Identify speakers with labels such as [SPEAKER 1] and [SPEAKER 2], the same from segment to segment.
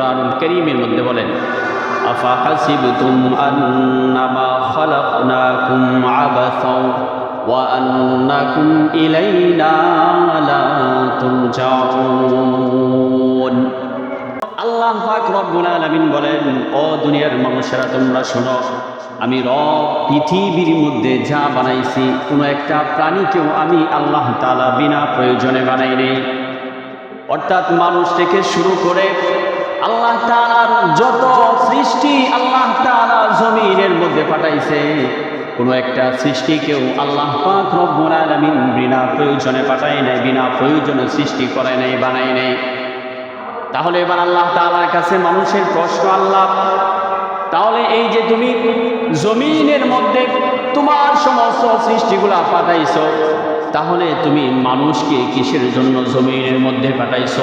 [SPEAKER 1] কোরআনুল করিমের মধ্যে বলেন أفحسبتم أنما خلقناكم عبثا وأنكم إلينا لا ترجعون আল্লাহ পাক রব্বুল আলামিন বলেন ও দুনিয়ার মানুষেরা তোমরা শোনো আমি রব পৃথিবীর মধ্যে যা বানাইছি কোনো একটা প্রাণীকেও আমি আল্লাহ তাআলা বিনা প্রয়োজনে বানাই নেই অর্থাৎ মানুষ থেকে শুরু করে আল্লাহ তাআলার যত সৃষ্টি আল্লাহ তাআলা জমিনের মধ্যে পাঠাইছে, কোনো একটা সৃষ্টিকেও আল্লাহ পাক রব্বুল বিনা প্রয়োজনে পাঠায় নাই, বিনা প্রয়োজনে সৃষ্টি করে নাই, বানায় নাই। তাহলে এবার আল্লাহ তাআলার কাছে মানুষের প্রশ্ন, আল্লাহ, তাহলে এই যে তুমি জমিনের মধ্যে তোমার সমস্ত সৃষ্টিগুলা পাঠাইছো তাহলে তুমি মানুষকে কিসের জন্য জমিনের মধ্যে পাঠাইছ?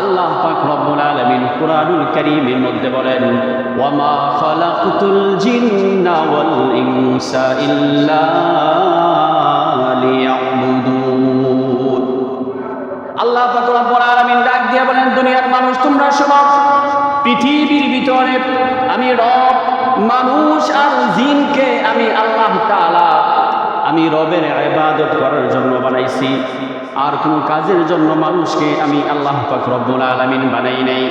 [SPEAKER 1] আল্লাহ পাক রব্বুল আলামিন কুরআনুল কারীমের মধ্যে বলেন, ওয়ামা খালাকতুল জিন্না ওয়াল ইনসা ইল্লা লিয়াবুদুন। আল্লাহ পাক রব্বুল আলামিন ডাক দিয়ে বলেন, দুনিয়ার মানুষ, তোমরা শোনো, পৃথিবীর ভিতরে আমি রব, মানুষ আর জিনকে আমি রবের ইবাদত করার জন্য বানাইছি। আর কোনো কাজের জন্য মানুষকে আমি আল্লাহ পাক রব্বুল আলামিন বানাই নাই।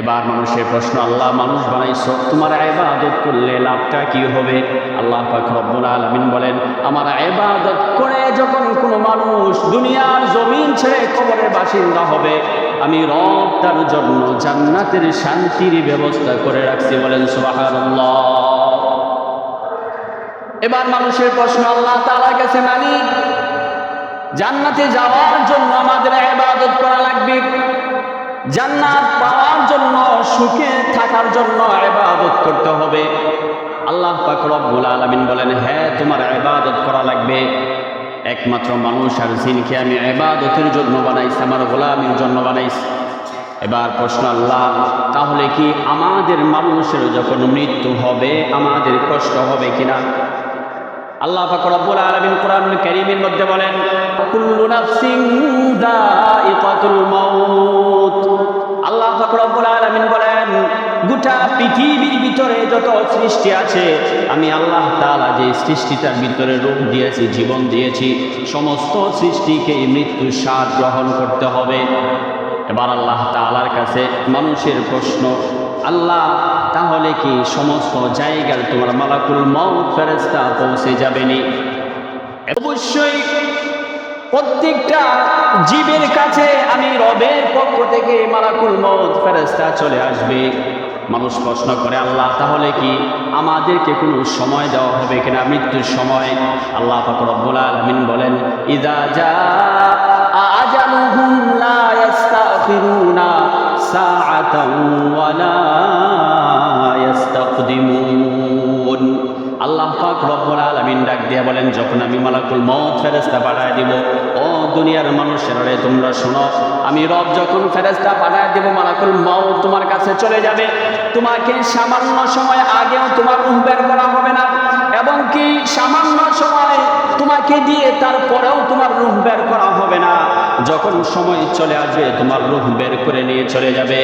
[SPEAKER 1] এবার মানুষের প্রশ্ন, আল্লাহ মানুষ বানাইছো, তোমার ইবাদত করলে লাভটা কি হবে? আল্লাহ পাক রব্বুল আলামিন বলেন, আমার ইবাদত করে যখন কোনো মানুষ দুনিয়ার জমিন ছেড়ে কবরের বাসিন্দা হবে, আমি রব তার জন্য জান্নাতের শান্তির ব্যবস্থা করে রাখছি বলেন সুবহানাল্লাহ। এবার মানুষের প্রশ্ন, আল্লাহ তাআলার কাছে মানি? জান্নাতে যাওয়ার জন্য আমাদের ইবাদত করা লাগবে। জান্নাত পাওয়ার জন্য, সুখে থাকার জন্য ইবাদত করতে হবে। আল্লাহ পাক আলামিন বলেন হ্যাঁ তোমার ইবাদত করা লাগবে। একমাত্র মানুষ আর জিনকে আমি ইবাদতের জন্য বানাইছি, আমার গোলামির জন্য বানাইছি। এবার প্রশ্ন, আল্লাহ, তাহলে কি আমাদের মানুষের যখন মৃত্যু হবে, আমাদের কষ্ট হবে কিনা? আল্লাহ পাক রব্বুল আলামিন কোরআনুল কারীমের মধ্যে বলেন, কুল্লু নাফসিন দাইকাতুল মাউত। আল্লাহ পাক রব্বুল আলামিন বলেন, গোটা পৃথিবীর ভিতরে যত সৃষ্টি আছে, আমি আল্লাহ তাআলা যে সৃষ্টিটার ভিতরে রূপ দিয়েছি, জীবন দিয়েছি, সমস্ত সৃষ্টিকে মৃত্যু স্বাদ গ্রহণ করতে হবে। এবার আল্লাহ তাআলার কাছে মানুষের প্রশ্ন, আল্লাহ তাহলে কি সমস্ত জায়গার তোমার মালাকুল মৌত ফেরেস্তা পৌঁছে যাবেনি? অবশ্যই প্রত্যেকটা জীবের কাছে আমি রবের পক্ষ থেকে মালাকুল মৌত ফেরেস্তা চলে আসবে। মানুষ প্রশ্ন করে, আল্লাহ, তাহলে কি আমাদেরকে কোনো সময় দেওয়া হবে কিনা? মৃত্যুর সময় আল্লাহ পাক রব্বুল আলামিন বলেন, ইদা জা আল্লাহ পাক রব্বুল আলামিন ডাক দিয়ে বলেন, যখন আমি মালাকুল মউত ফেরেশতা পাঠায় দিব, ও দুনিয়ার মানুষেরা রে, তোমরা শোনো, আমি রব যখন ফেরেশতা পাঠায় দিব, মালাকুল মউত তোমার কাছে চলে যাবে। তোমাকে সামান্য সময় আগেও তোমার রূহ বের করা হবে না এবং কি সামান্য সময় তোমাকে দিয়ে তারপরেও তোমার রূহ বের করা হবে না। যখন সময় চলে আসবে, তোমার রূহ বের করে নিয়ে চলে যাবে।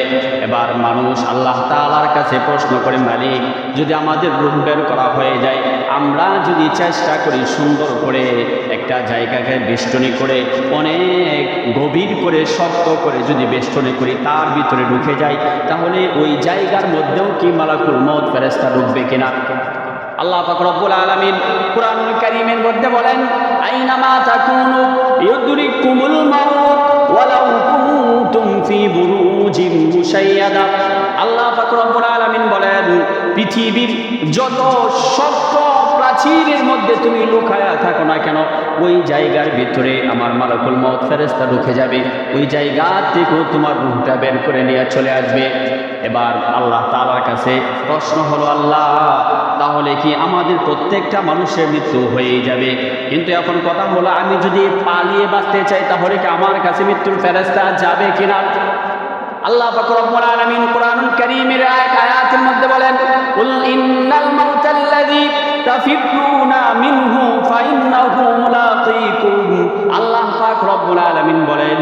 [SPEAKER 1] এবার মানুষ আল্লাহ তাআলার কাছে প্রশ্ন করে, মালিক, যদি আমাদের রূহ বের করা হয়ে যায় আমরা যদি চেষ্টা করি সুন্দর করে একটা জায়গাকে বেষ্টনী করে, অনেক গভীর করে, শক্ত করে যদি বেষ্টনী করি, তার ভিতরে ঢুকে যাই, তাহলে ওই জায়গার মধ্যেও কি মালাকুল মত ফেরেস্তা ঢুকবে কিনা? আল্লাহ পাক রব্বুল আলামিন কুরআনুল কারীমের মধ্যে বলেন আইনামা তাকুনু আল্লাহ পাক রব্বুল আলামিন বলেন, পৃথিবীর যত শক্ত প্রাচীরের মধ্যে তুমি লুকায়া থাকো না কেন? ওই জায়গার ভিতরে আমার মালাকুল মত ফেরেশতা ঢুকে যাবে। ওই জায়গা থেকেও তোমার রুহটা বের করে নিয়ে চলে আসবে। এবার আল্লাহ তাআলার কাছে প্রশ্ন হলো, আল্লাহ, তাহলে কি আমাদের প্রত্যেকটা মানুষের মৃত্যু হয়েই যাবে? কিন্তু এখন কথা হলো, আমি যদি পালিয়ে বাঁচতে চাই, তাহলে কি আমার কাছে মৃত্যুর ফেরেস্তা যাবে কিনা? আল্লাহ পাক রব্বুল আলামিন কোরআনুল কারীমের আয়াতের মধ্যে বলেন ইন্নাল মাউতাল্লাযী তাফিরুনা মিনহু ফাইন্নাহু মুলাক তুইকুম আল্লাহ পাক রব্বুল আলামিন বলেন,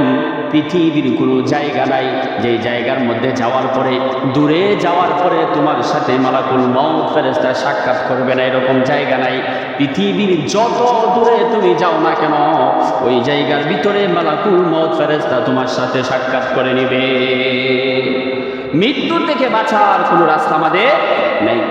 [SPEAKER 1] পৃথিবীর কোনো জায়গা নাই, যে জায়গার মধ্যে যাওয়ার পরে, দূরে যাওয়ার পরে তোমার সাথে মালাকুল মৌত ফেরেস্তা সাক্ষাৎ করবে না, এরকম জায়গা নাই। পৃথিবীর যত দূরে তুমি যাও না কেন, ওই জায়গার ভিতরে মালাকুল মৌত ফেরেস্তা তোমার সাথে সাক্ষাৎ করে নেবে। মৃত্যু থেকে বাঁচার কোনো রাস্তা আমাদের নেই।